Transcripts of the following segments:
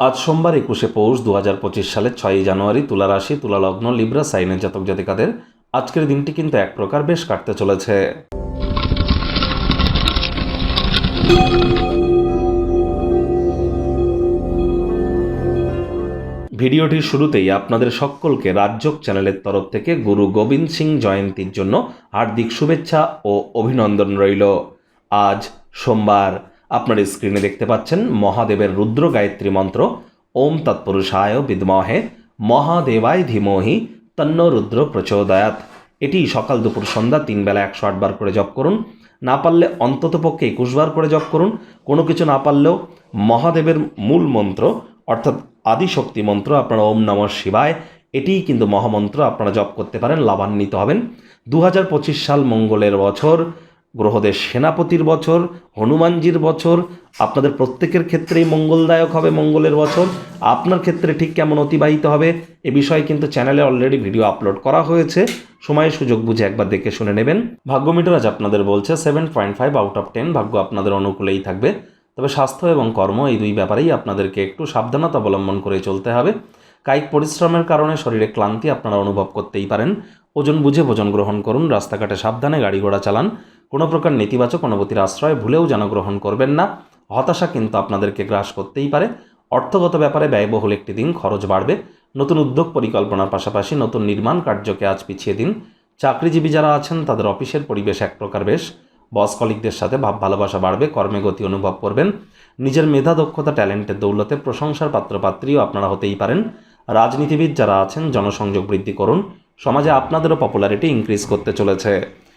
আজ সোমবার একুশে পৌষ দু হাজার পঁচিশ সালের ছয়ই জানুয়ারি তুলা রাশি, তুলা লগ্ন, লিব্রা, সাইনের জাতক জাতিকাদের আজকের দিনটি কিন্তু এক প্রকার বেশ কাটতে চলেছে। ভিডিওটির শুরুতেই আপনাদের সকলকে রাজ্যক চ্যানেলের তরফ থেকে গুরু গোবিন্দ সিং জয়ন্তীর জন্য হার্দিক শুভেচ্ছা ও অভিনন্দন রইল। আজ সোমবার আপনার স্ক্রিনে দেখতে পাচ্ছেন মহাদেবের রুদ্র গায়ত্রী মন্ত্র, ওম তৎপুরুষায় বিদ্মহে, মহাদেবায় ধীমহি, তন্ন রুদ্র প্রচোদয়াত। এটি সকাল দুপুর সন্ধ্যা তিন বেলা একশো আটবার করে জপ করুন। না পারলে অন্তত পক্ষে একুশ বার করে জপ করুন। কোনো কিছু না পারলেও মহাদেবের মূল মন্ত্র, অর্থাৎ আদিশক্তি মন্ত্র, আপনারা ওম নম শিবায়, এটিই কিন্তু মহামন্ত্র, আপনারা জপ করতে পারেন, লাভান্বিত হবেন। দু হাজার পঁচিশ সাল মঙ্গলের বছর গ্রহদের সেনাপতির বছর, হনুমানজির বছর, আপনাদের প্রত্যেকের ক্ষেত্রেই মঙ্গলদায়ক হবে মঙ্গলের বছর। আপনার ক্ষেত্রে ঠিক কেমন অতিবাহিত হবে, এ বিষয়ে কিন্তু চ্যানেলে অলরেডি ভিডিও আপলোড করা হয়েছে। সময় সুযোগ বুঝে একবার দেখে শুনে নেবেন। ভাগ্য মিটার আজ আপনাদের বলছে seven point five out of ten ভাগ্য আপনাদের অনুকূলেই থাকবে। তবে স্বাস্থ্য এবং কর্ম এই দুই ব্যাপারেই আপনাদেরকে একটু সাবধানতা অবলম্বন করে চলতে হবে। কায়িক পরিশ্রমের কারণে শরীরে ক্লান্তি আপনারা অনুভব করতেই পারেন। ওজন বুঝে ভোজন গ্রহণ করুন, রাস্তাঘাটে সাবধানে গাড়ি ঘোড়া চালান। কোনো প্রকার নেতিবাচক অনুভূতির আশ্রয় ভুলেও যেন গ্রহণ করবেন না। হতাশা কিন্তু আপনাদেরকে গ্রাস করতেই পারে। অর্থগত ব্যাপারে ব্যয়বহুল একটি দিন, খরচ বাড়বে। নতুন উদ্যোগ পরিকল্পনার পাশাপাশি নতুন নির্মাণ কার্যকে আজ পিছিয়ে দিন। চাকরিজীবী যারা আছেন, তাদের অফিসের পরিবেশ এক প্রকার বেশ। বস কলিকদের সাথে ভাব ভালোবাসা বাড়বে, কর্মে গতি অনুভব করবেন। নিজের মেধা, দক্ষতা, ট্যালেন্টের দৌলতে প্রশংসার পাত্রপাত্রীও আপনারা হতেই পারেন। রাজনীতিবিদ যারা আছেন, জনসংযোগ বৃদ্ধি করুন। সমাজে আপনাদেরও পপুলারিটি ইনক্রিজ করতে চলেছে।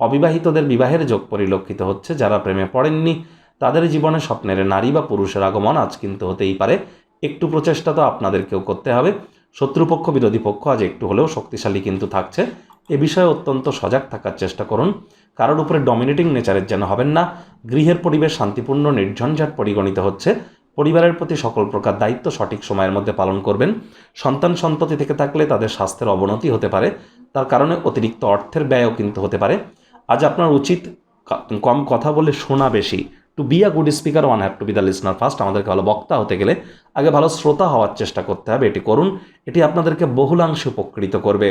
অবিবাহিতদের বিবাহের যোগ পরিলক্ষিত হচ্ছে, যারা প্রেমে পড়েননি, তাদের জীবনে স্বপ্নের নারী বা পুরুষের আগমন আজ কিন্তু হতেই পারে। একটু প্রচেষ্টা তো আপনাদেরকেও করতে হবে। শত্রুপক্ষ, বিরোধী পক্ষ আজ একটু হলেও শক্তিশালী কিন্তু থাকছে। এ বিষয়ে অত্যন্ত সজাগ থাকার চেষ্টা করুন। কারোর উপরে ডমিনেটিং নেচারের যেন হবেন না। গৃহের পরিবেশ শান্তিপূর্ণ, নির্ঝঞ্ঝাট পরিগণিত হচ্ছে। পরিবারের প্রতি সকল প্রকার দায়িত্ব সঠিক সময়ের মধ্যে পালন করবেন। সন্তান সন্ততি থেকে থাকলে তাদের স্বাস্থ্যের অবনতি হতে পারে। তার কারণে অতিরিক্ত অর্থের ব্যয়ও কিন্তু হতে পারে। আজ আপনার উচিত কম কথা বলে শোনা বেশি। To be a good speaker one have to be the listener first আমাদেরকে ভালো বক্তা হতে গেলে আগে ভালো শ্রোতা হওয়ার চেষ্টা করতে হবে। এটি করুন। এটি আপনাদেরকে বহুলাংশে উপকৃত করবে।